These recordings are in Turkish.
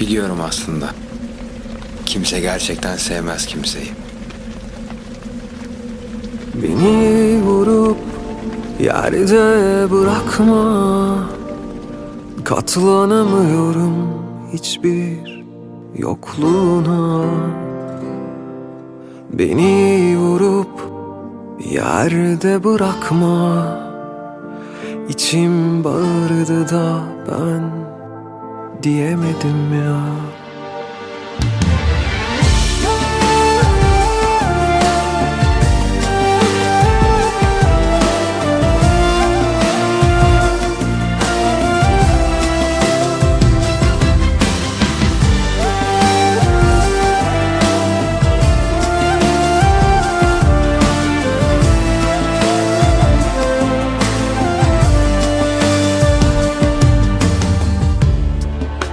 Biliyorum aslında. Kimse gerçekten sevmez kimseyi. Beni vurup yerde bırakma Katlanamıyorum hiçbir yokluğuna Beni vurup yerde bırakma İçim bağırdı da ben diyemedim ya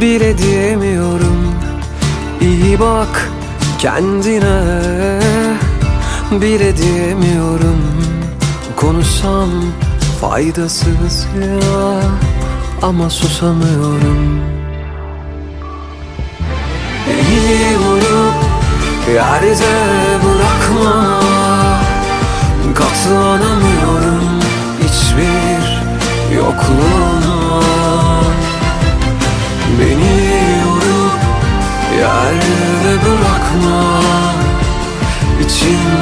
bile diyemiyorum. İyi bak kendine. Bile diyemiyorum. Konuşsam faydasız ya ama susamıyorum. Beni vurup yerde bırakma. Katlanamıyorum. Hiçbir yokluğuna bırakma İçim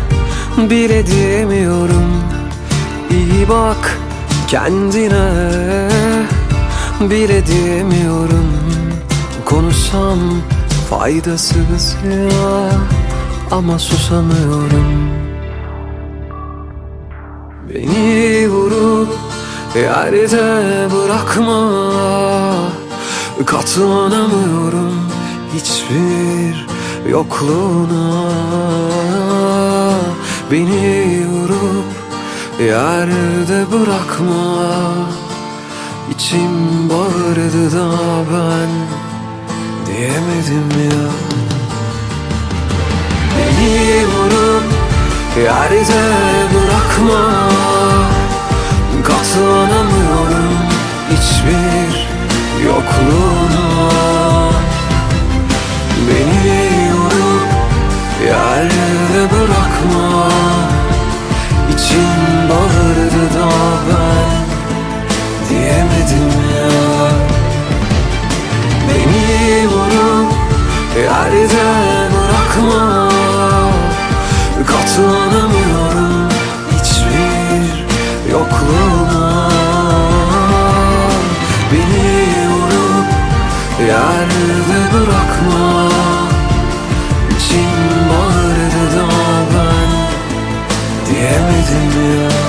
bile diyemiyorum. İyi bak kendine bile diyemiyorum. Konuşsam faydasız ya ama susamıyorum. Beni vurup yerde bırakma Katlanamıyorum hiçbir yokluğuna Beni vurup yerde bırakma. İçim bağırdı da ben diyemedim ya. Beni vurup yerde bırakma. Katlanamıyorum hiçbir yokluğuna Yerde bırakma. İçim bağırdı da ben Diyemedim ya.